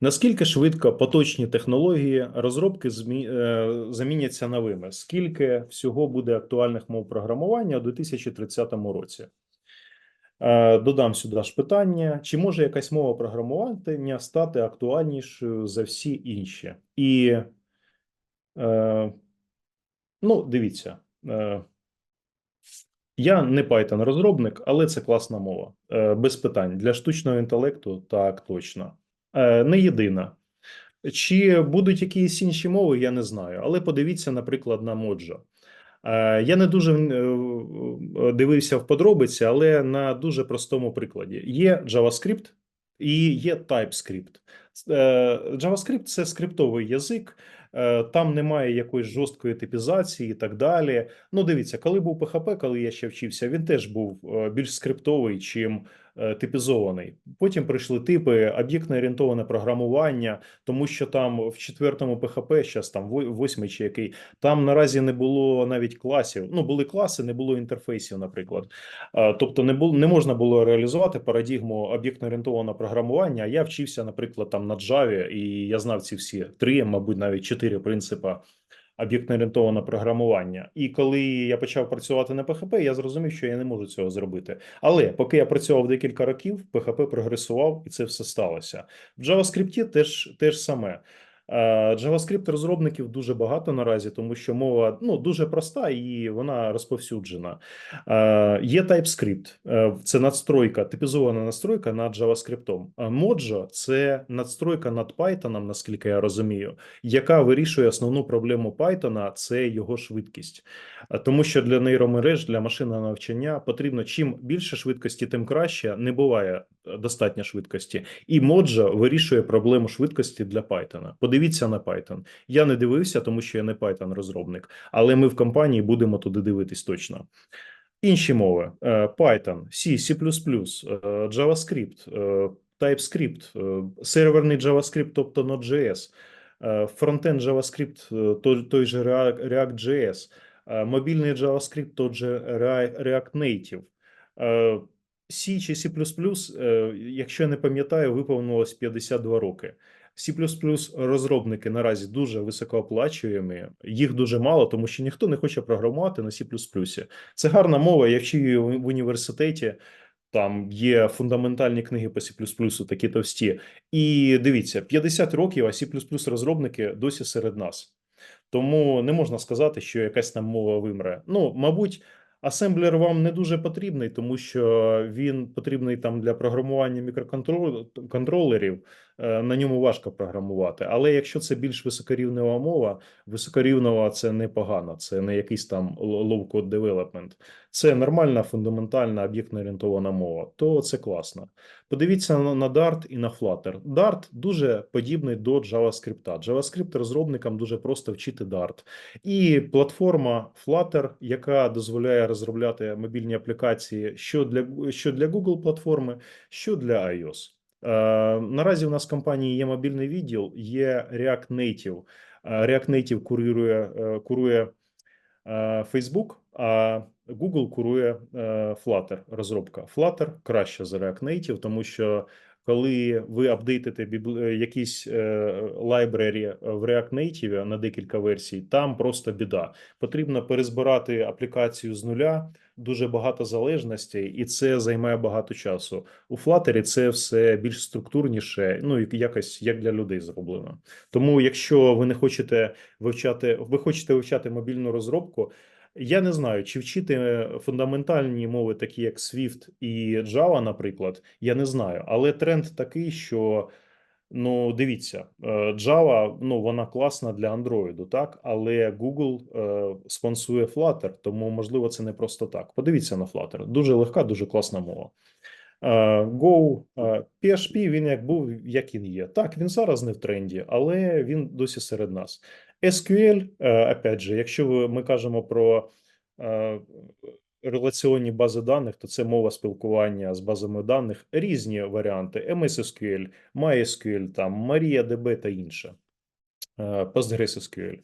Наскільки швидко поточні технології розробки змі... е, заміняться новими? Скільки всього буде актуальних мов програмування у 2030 році? Е, Додам сюди ж питання: чи може якась мова програмування стати актуальнішою за всі інші? І е, ну, дивіться, я не Python розробник, але це класна мова. Без питань для штучного інтелекту так точно. Е, не єдина. Чи будуть якісь інші мови, я не знаю. Але подивіться, наприклад, на Моджо. Е, Я не дуже е, дивився в подробиці, але на дуже простому прикладі: є JavaScript і є TypeScript. JavaScript – це скриптовий язик, там немає якоїсь жорсткої типізації і так далі. Ну, дивіться, коли був PHP, коли я ще вчився, він теж був більш скриптовий, чим типізований. Потім прийшли типи, об'єктно орієнтоване програмування, тому що там в четвертому PHP, зараз там восьмий чи який, там наразі не було навіть класів. Ну, були класи, не було інтерфейсів, наприклад. Е, Тобто не було не можна було реалізувати парадігму об'єктно-орієнтованого програмування. Я вчився, наприклад, там на Java, і я знав ці всі три, мабуть, навіть чотири принципи об'єктно-орієнтованого програмування. І коли я почав працювати на PHP, я зрозумів, що я не можу цього зробити. Але поки я працював декілька років, PHP прогресував, і це все сталося. В JavaScript теж теж саме. Е, JavaScript розробників дуже багато наразі, тому що мова ну дуже проста і вона розповсюджена. Е, Є TypeScript, Е, це надстройка, типізована надстройка над JavaScript. Mojo – це надстройка над Python, наскільки я розумію, яка вирішує основну проблему Python – це його швидкість. Тому що для нейромереж, для машинного навчання потрібно чим більше швидкості, тим краще. Не буває достатньо швидкості. І Mojo вирішує проблему швидкості для Python. Подивіться на Python. Я не дивився, тому що я не Python розробник, але ми в компанії будемо туди дивитись точно. Інші мови: е, Python, C, C++, е, JavaScript, е, TypeScript, серверний JavaScript, тобто Node.js, фронтенд JavaScript, той, той же React- React.js, мобільний JavaScript, той же React Native. C чи C++, е, якщо я не пам'ятаю, виповнилось 52 роки. C++ розробники наразі дуже високооплачуємі, їх дуже мало, тому що ніхто не хоче програмувати на C++. Це гарна мова. Я вчив її в університеті. Там є фундаментальні книги по C++, такі товсті. І дивіться, 50 років, а C++ розробники досі серед нас. Тому не можна сказати, що якась там мова вимре. Ну, мабуть, асемблер вам не дуже потрібний, тому що він потрібний там для програмування мікроконтролерів. Е, На ньому важко програмувати. Але якщо це більш високорівнева мова, високорівнева це непогано, це не якийсь там low-code development. Це нормальна, фундаментальна, об'єктно-орієнтована мова, то це класно. Подивіться на Dart і на Flutter. Dart дуже подібний до JavaScript. JavaScript розробникам дуже просто вчити Dart. І платформа Flutter, яка дозволяє розробляти мобільні аплікації що для, що для Google платформи, що для iOS. Е, наразі у нас в компанії є мобільний відділ, є React Native. Е, React Native курує, е, курує Facebook, а Google курує Flutter розробка. Flutter краще за React Native, тому що коли ви апдейтите якісь library в React Native на декілька версій, там просто біда. Потрібно перезбирати аплікацію з нуля, дуже багато залежностей, і це займає багато часу. У Flutter це все більш структурніше, ну і якось як для людей зроблено. Тому, якщо ви не хочете вивчати, ви хочете вивчати мобільну розробку. Я не знаю, чи вчити фундаментальні мови, такі як Swift і Java, наприклад, я не знаю. Але тренд такий, що ну дивіться, е, Java, ну вона класна для Android, так, але Google е, спонсує Flutter, тому можливо це не просто так. Подивіться на Flutter. Дуже легка, дуже класна мова. Е, Go, е, PHP, він як був, як він є. Так, він зараз не в тренді, але він досі серед нас. SQL, е, опять же, якщо ми кажемо про реляційні бази даних, то це мова спілкування з базами даних, різні варіанти: MSSQL, MySQL, там, MariaDB та інше. Е, PostgreSQL.